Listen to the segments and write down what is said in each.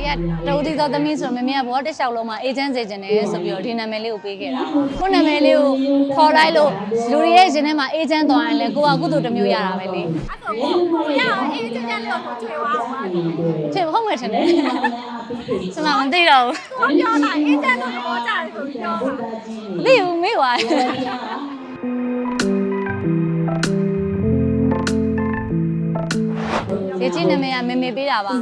ဒီကတူတီသောသမီးဆိုတော့မမေကဘောတစ်လျှောက်လုံးမှာအေဂျင့်စေခြင်းတယ်ဆိုပြီးတော့ဒီနာမည်လေးကိုပေးခဲ့တာကိုနာမည်လေးကိုခေါ်လိုက်လို့လူတွေရဲ့ရှင်ထဲမှာအေဂျင့်သွားရင်လည်းကိုကကုသိုလ်တစ်မျိုးရတာပဲလေအဲ့ဆိုကိုကိုရအောင်အေးချမ်းချမ်းလေးကိုကျွေးသွားအောင်ပါသူချစ်ဟုတ်မယ်ထင်တယ်ကျွန်တော်မသိတော့ဘူးပြောတာအေးချမ်းလို့ပြောကြတယ်ဆိုပြီးပြောတာမသိဘူးမေ့ပါ ဒီကြီးနာမည်ကမေမေပေးတာပါ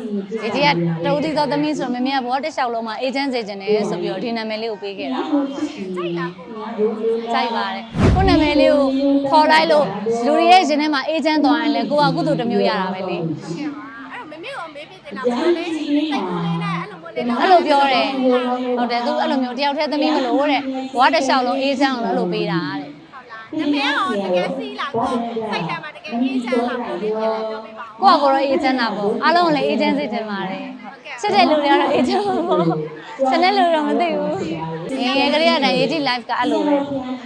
ဒီကြီးကတူတီသောသမီးဆိုတော့မမေကဘောတစ်လျှောက်လုံးမှာအေဂျင့်စေခြင်းတယ်ဆိုပြီးတော့ဒီနာမည်လေးကိုပေးခဲ့တာကြိုက်လားကိုကြိုက်ပါတယ်ကိုနာမည်လေးကိုခေါ်လိုက်လို့လူတွေရဲ့ရှင်ထဲမှာအေဂျင့်သွားရင်လည်းကိုကကုသိုလ်တစ်မျိုးရတာပဲလေရှင်ပါအဲ့တော့မမေကိုမေးပြတင်တာမလေးစိတ်ကူးလေးနဲ့အဲ့လိုမျိုးလေးအဲ့လိုပြောတယ်ဟုတ်တယ်သူအဲ့လိုမျိုးတယောက်တည်းသမီးမလို့တဲ့ဘွားတစ်လျှောက်လုံးအေဂျင့်အောင်လို့အဲ့လိုပေးတာတဲ့နမေကတော့တကယ်စီးလာကိုစိတ်ထဲမှာတကယ် အေးချမ်းလာလို့လေးပြောပြပါဦးကိုကကိုတော့အေဂျင့်တာပေါ့အားလုံးကလည်းအေဂျင့်စစ်တင်ပါတယ်စစ်တဲ့လူတွေကတော့အေဂျင့်ပေါ့စတဲ့လူတွေတော့မသိဘူးငယ်ငယ်ကလေးကတည်းက AG live ကအဲ့လိုပဲ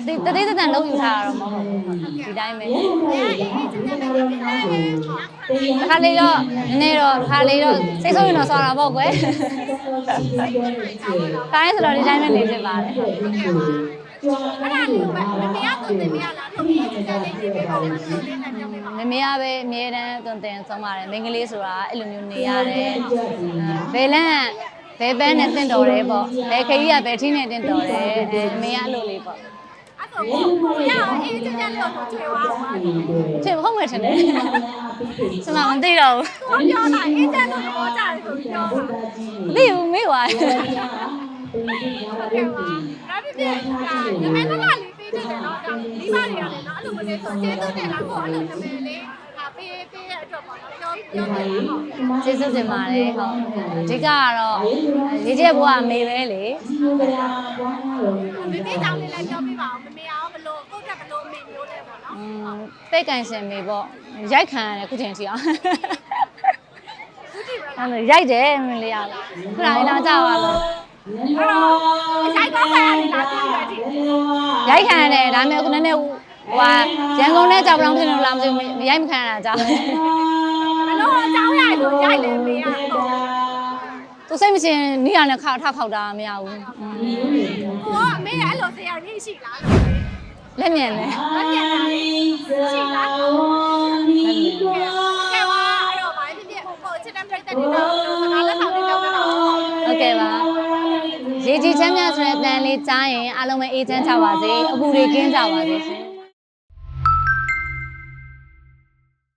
ဒီတတိတန်လုံးယူထားတာတော့မဟုတ်ဘူးဒီတိုင်းပဲအေးအေးချမ်းချမ်းလေးပြောပြတယ်တစ်ခါလေးတော့နည်းနည်းတော့တစ်ခါလေးတော့စိတ်ဆိုးရင်တော့ဆော်တာပေါ့ကွယ်ခိုင်းဆိုတော့ဒီတိုင်းပဲနေဖြစ်ပါတယ်အဲ့ဒါလေးပဲမမေ ကတော့တင်မရလားလို့အေးချမ်းချမ်းလေးပြေးပေးပါဦးလို့လေးနဲ့ပြောပြပါမမေကပဲအမြဲတမ်းသွန်သင်ဆုံးပါတယ်မိန်းကလေးဆိုတာအဲ့လိုမျိုးနေရတယ်ဘယ်လန်းဘယ်ဘန်းနဲ့တင့်တော်တယ်ပေါ့ဘယ်ခရီးကဘယ်ထင်းနဲ့တင့်တော်တယ်အဲအမေကအဲ့လိုလေးပေါ့အဲ့ဆိုကိုကိုရအောင်အေးချမ်းချမ်းလေးကိုကျွေးသွားအောင်ပါသူချစ်ဟုတ်မယ်ထင်တယ်ကျွန်တော်မသိတော့ဘူးပြောတာအေးချမ်းလို့ပြောကြတယ်ဆိုပြီးပြောတာမသိဘူးမေ့ပါဟုတ်ကဲ့ပါဒါပြပြဒါနမဲနလာလေးပေးတယ်နော်ဒါ မိဘတွေကလည်းနော်အဲ့လိုမလေးဆိုကျေးဇူးတင်လားကိုအဲ့လိုနမဲလေးဒါပေးပေးတဲ့အတွက်ပေါ့နော်ပြောပြောတယ်ဟုတ်ကျေးဇူးတင်ပါတယ်ဟုတ်အဓိကကတော့ရေးချက်ဘွားအမေပဲလေမမေကြောင့်လေးလည်းပြောပြပါအောင်မမေအောင်ဘလို့ကိုယ့်တက်ဘလို့အမေမျိုးလဲပေါ့နော်อืมပိတ်ကန်ရှင်မေပေါ့ရိုက်ခံရတယ်ခုချိန်ထိအောင်ခုကြည့်ရအဲ့လိုရိုက်တယ်မလေးရခုနကလာကြပါလို့အဲ့တော့အဆိုင်ကောင်းပါရလားပြည့်ရသည် ရိုက်ခံရတယ်ဒါပေမဲ့အခုနည်းနည်းဟိုဟာရန်ကုန်နဲ့ကြောက်ပြောင်းဖြစ်လို့လားမသိဘူးမရိုက်မခံရတာကြောက်ဘလို့အကြောင်းရလို့ရိုက်လဲမေရတော့သူစိတ်မရှင်နေရနဲ့ခါထခောက်တာမရဘူးอืมကိုကအမေအဲ့လိုဆရာကြီးရှိလားလို့လက်မြန်လေဟုတ်ကဲ့လားရှိလားကဲဝါအဲ့တော့ဘာဖြစ်ဖြစ်ကိုချစ်တဲ့ပြိတ္တတွေတော့ ရေကြီးချမ်းမြဆိုတဲ့အတန်လေးကြားရင်အားလုံးပဲအေးချမ်းကြပါစေအပူတွေကင်းကြပါစေရှင်